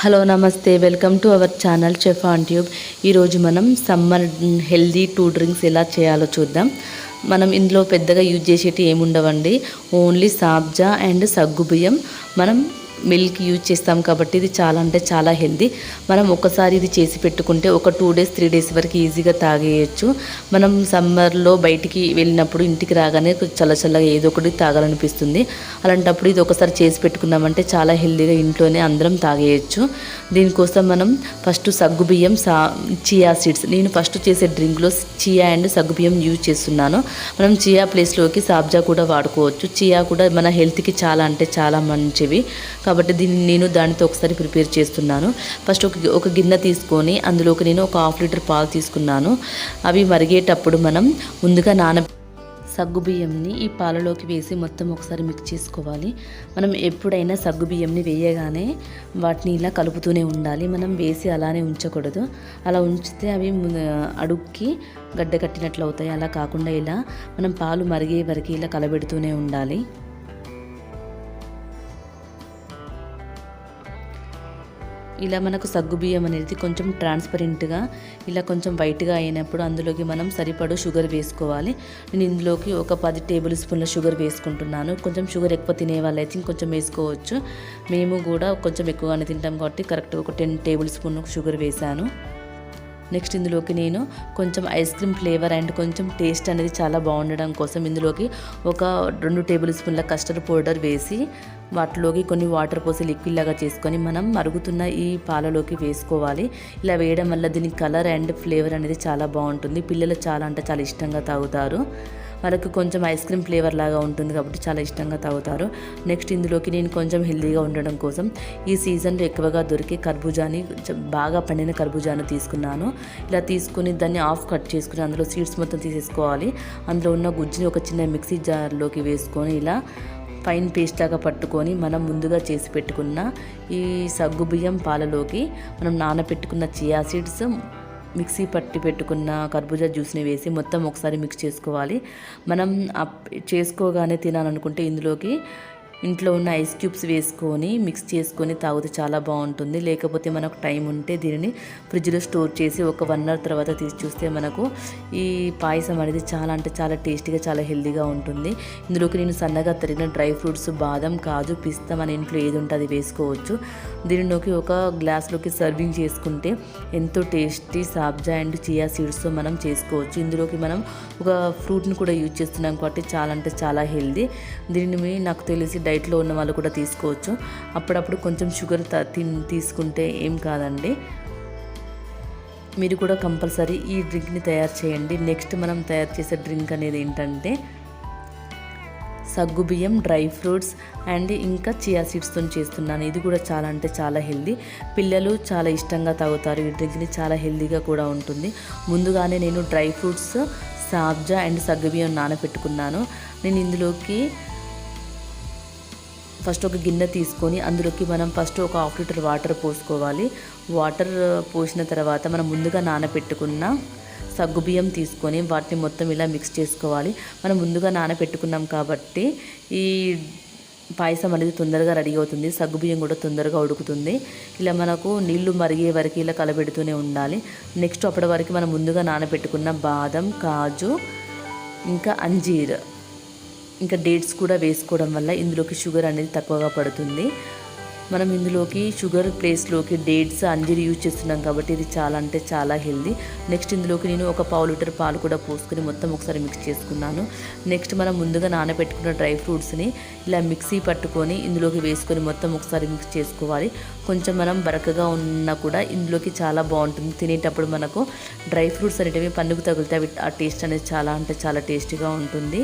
Hello నమస్తే. Welcome to our channel chef on tube. ఈరోజు మనం సమ్మర్ హెల్దీ టూ డ్రింక్స్ ఎలా చేయాలో చూద్దాం. మనం ఇందులో పెద్దగా యూజ్ చేసేటి ఏముండవండి? ఓన్లీ సాబ్జా అండ్ సగ్గుబియ్యం మనం మిల్క్ యూజ్ చేస్తాం కాబట్టి ఇది చాలా అంటే చాలా హెల్దీ మనం ఒకసారి ఇది చేసి పెట్టుకుంటే ఒక టూ డేస్ త్రీ డేస్ వరకు ఈజీగా తాగేయచ్చు. మనం సమ్మర్లో బయటికి వెళ్ళినప్పుడు ఇంటికి రాగానే చల్ల చల్లగా ఏదో ఒకటి తాగాలనిపిస్తుంది. అలాంటప్పుడు ఇది ఒకసారి చేసి పెట్టుకున్నామంటే చాలా హెల్దీగా ఇంట్లోనే అందరం తాగేయచ్చు. దీనికోసం మనం ఫస్ట్ సగ్గుబియ్యం సా చియా సీడ్స్ నేను ఫస్ట్ చేసే డ్రింక్లో చియా అండ్ సగ్గుబియ్యం యూజ్ చేస్తున్నాను. మనం చియా ప్లేస్లోకి సాబ్జా కూడా వాడుకోవచ్చు. చియా కూడా మన హెల్త్కి చాలా అంటే చాలా మంచివి. కాబట్టి దీన్ని నేను దానితో ఒకసారి ప్రిపేర్ చేస్తున్నాను. ఫస్ట్ ఒక ఒక గిన్నె తీసుకొని అందులోకి నేను ఒక హాఫ్ లీటర్ పాలు తీసుకున్నాను. అవి మరిగేటప్పుడు మనం ముందుగా నాన సగ్గుబియ్యంని ఈ పాలలోకి వేసి మొత్తం ఒకసారి మిక్స్ చేసుకోవాలి. మనం ఎప్పుడైనా సగ్గుబియ్యంని వేయగానే వాటిని ఇలా కలుపుతూనే ఉండాలి. మనం వేసి అలానే ఉంచకూడదు. అలా ఉంచితే అవి అడుక్కి గడ్డ కట్టినట్లు అవుతాయి. అలా కాకుండా ఇలా మనం పాలు మరిగే వరకు ఇలా కలబెడుతూనే ఉండాలి. ఇలా మనకు సగ్గుబియ్యం అనేది కొంచెం ట్రాన్స్పరెంట్గా ఇలా కొంచెం వైట్గా అయినప్పుడు అందులోకి మనం సరిపడు షుగర్ వేసుకోవాలి. నేను ఇందులోకి ఒక పది టేబుల్ స్పూన్ల షుగర్ వేసుకుంటున్నాను. కొంచెం షుగర్ ఎక్కువ తినే వాళ్ళైతే ఇంకొంచెం వేసుకోవచ్చు. మేము కూడా కొంచెం ఎక్కువగానే తింటాం కాబట్టి కరెక్ట్గా ఒక టెన్ టేబుల్ స్పూన్ షుగర్ వేశాను. నెక్స్ట్ ఇందులోకి నేను కొంచెం ఐస్ క్రీమ్ ఫ్లేవర్ అండ్ కొంచెం టేస్ట్ అనేది చాలా బాగుండడం కోసం ఇందులోకి ఒక రెండు టేబుల్ స్పూన్ల కస్టర్డ్ పౌడర్ వేసి వాటిలోకి కొన్ని వాటర్ పోసి లిక్విడ్ లాగా చేసుకొని మనం మరుగుతున్న ఈ పాలలోకి వేసుకోవాలి. ఇలా వేయడం వల్ల దీని కలర్ అండ్ ఫ్లేవర్ అనేది చాలా బాగుంటుంది. పిల్లలు చాలా అంటే చాలా ఇష్టంగా తాగుతారు. వాళ్ళకి కొంచెం ఐస్ క్రీమ్ ఫ్లేవర్ లాగా ఉంటుంది కాబట్టి చాలా ఇష్టంగా తాగుతారు. నెక్స్ట్ ఇందులోకి నేను కొంచెం హెల్దీగా ఉండడం కోసం ఈ సీజన్లో ఎక్కువగా దొరికే కర్బూజాని బాగా పండిన కర్బూజాను తీసుకున్నాను. ఇలా తీసుకుని దాన్ని ఆఫ్ కట్ చేసుకుని అందులో సీడ్స్ మొత్తం తీసేసుకోవాలి. అందులో ఉన్న గుజ్జుని ఒక చిన్న మిక్సీ జార్లోకి వేసుకొని ఇలా ఫైన్ పేస్ట్ లాగా పట్టుకొని మనం ముందుగా చేసి పెట్టుకున్న ఈ సగ్గుబియ్యం పాలలోకి మనం నానబెట్టుకున్న చియా సీడ్స్ మిక్సీ పట్టి పెట్టుకున్న కర్బూజా జ్యూస్ని వేసి మొత్తం ఒకసారి మిక్స్ చేసుకోవాలి. మనం అప్- చేసుకోగానే తినాలనుకుంటే ఇందులోకి ఇంట్లో ఉన్న ఐస్ క్యూబ్స్ వేసుకొని మిక్స్ చేసుకొని తాగితే చాలా బాగుంటుంది. లేకపోతే మనకు టైం ఉంటే దీనిని ఫ్రిడ్జ్లో స్టోర్ చేసి ఒక వన్ అవర్ తర్వాత తీసి చూస్తే మనకు ఈ పాయసం అనేది చాలా అంటే చాలా టేస్టీగా చాలా హెల్దీగా ఉంటుంది. ఇందులోకి నేను సన్నగా తరిగిన డ్రై ఫ్రూట్స్ బాదం కాజు పిస్తా మన ఇంట్లో ఏది ఉంటే అది వేసుకోవచ్చు. దీనిలోకి ఒక గ్లాస్లోకి సర్వింగ్ చేసుకుంటే ఎంతో టేస్టీ సాబ్జా అండ్ చియా సీడ్స్తో మనం చేసుకోవచ్చు. ఇందులోకి మనం ఒక ఫ్రూట్ని కూడా యూజ్ చేస్తున్నాం కాబట్టి చాలా అంటే చాలా హెల్దీ దీనిని నాకు తెలిసి డైట్లో ఉన్న వాళ్ళు కూడా తీసుకోవచ్చు. అప్పుడప్పుడు కొంచెం షుగర్ తీసుకుంటే ఏం కాదండి. మీరు కూడా కంపల్సరీ ఈ డ్రింక్ని తయారు చేయండి. నెక్స్ట్ మనం తయారు చేసే డ్రింక్ అనేది ఏంటంటే సగ్గుబియ్యం డ్రై ఫ్రూట్స్ అండ్ ఇంకా చియా సీడ్స్తో చేస్తున్నాను. ఇది కూడా చాలా అంటే చాలా హెల్దీ. పిల్లలు చాలా ఇష్టంగా తాగుతారు. ఈ డ్రింక్ని చాలా హెల్దీగా కూడా ఉంటుంది. ముందుగానే నేను డ్రై ఫ్రూట్స్ సాబ్జా అండ్ సగ్గుబియ్యం నానబెట్టుకున్నాను. నేను ఇందులోకి ఫస్ట్ ఒక గిన్నె తీసుకొని అందులోకి మనం ఫస్ట్ ఒక హాఫ్ లీటర్ వాటర్ పోసుకోవాలి. వాటర్ పోసిన తర్వాత మనం ముందుగా నానబెట్టుకున్న సగ్గుబియ్యం తీసుకొని వాటిని మొత్తం ఇలా మిక్స్ చేసుకోవాలి. మనం ముందుగా నానబెట్టుకున్నాం కాబట్టి ఈ పాయసం అనేది తొందరగా రెడీ అవుతుంది. సగ్గుబియ్యం కూడా తొందరగా ఉడుకుతుంది. ఇలా మనకు నీళ్ళు మరిగే వరకు ఇలా కలబెడుతూనే ఉండాలి. నెక్స్ట్ అప్పటి వరకు మనం ముందుగా నానబెట్టుకున్న బాదం కాజు ఇంకా అంజీర్. ఇంకా డేట్స్ కూడా వేసుకోవడం వల్ల ఇందులోకి షుగర్ అనేది తక్కువగా పడుతుంది. మనం ఇందులోకి షుగర్ ప్లేస్లోకి డేట్స్ అంజీర్ యూజ్ చేస్తున్నాం కాబట్టి ఇది చాలా అంటే చాలా హెల్దీ నెక్స్ట్ ఇందులోకి నేను ఒక పావు లీటర్ పాలు కూడా పోసుకొని మొత్తం ఒకసారి మిక్స్ చేసుకున్నాను. నెక్స్ట్ మనం ముందుగా నానబెట్టుకున్న డ్రై ఫ్రూట్స్ని ఇలా మిక్సీ పట్టుకొని ఇందులోకి వేసుకొని మొత్తం ఒకసారి మిక్స్ చేసుకోవాలి. కొంచెం మనం బరకగా ఉన్నా కూడా ఇందులోకి చాలా బాగుంటుంది. తినేటప్పుడు మనకు డ్రై ఫ్రూట్స్ అనేటివి పన్నుకు తగిలితే అవి ఆ టేస్ట్ అనేది చాలా అంటే చాలా టేస్టీగా ఉంటుంది.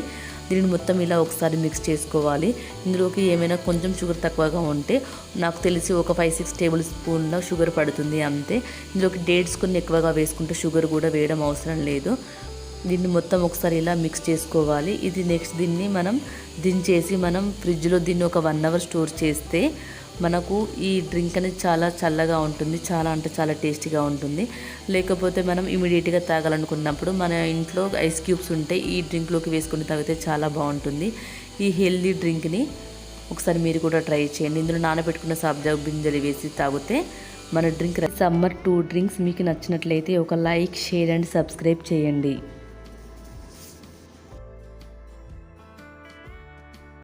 దీనిని మొత్తం ఇలా ఒకసారి మిక్స్ చేసుకోవాలి. ఇందులోకి ఏమైనా కొంచెం షుగర్ తక్కువగా ఉంటే నాకు తెలిసి ఒక ఫైవ్ సిక్స్ టేబుల్ స్పూన్ల షుగర్ పడుతుంది అంతే. ఇందులోకి డేట్స్ కొన్ని ఎక్కువగా వేసుకుంటే షుగర్ కూడా వేయడం అవసరం లేదు. దీన్ని మొత్తం ఒకసారి ఇలా మిక్స్ చేసుకోవాలి. ఇది నెక్స్ట్ దీన్ని మనం దించేసి మనం ఫ్రిడ్జ్లో దీన్ని ఒక వన్ అవర్ స్టోర్ చేస్తే మనకు ఈ డ్రింక్ అనేది చాలా చల్లగా ఉంటుంది చాలా అంటే చాలా టేస్టీగా ఉంటుంది. లేకపోతే మనం ఇమీడియట్గా తాగాలనుకున్నప్పుడు మన ఇంట్లో ఐస్ క్యూబ్స్ ఉంటే ఈ డ్రింక్లోకి వేసుకొని తాగితే చాలా బాగుంటుంది. ఈ హెల్దీ డ్రింక్ని ఒకసారి మీరు కూడా ట్రై చేయండి. ఇందులో నానబెట్టుకున్న సబ్జా గింజలు వేసి తాగితే మన డ్రింక్ సమ్మర్ టూ డ్రింక్స్ మీకు నచ్చినట్లయితే ఒక లైక్ షేర్ అండ్ సబ్స్క్రైబ్ చేయండి.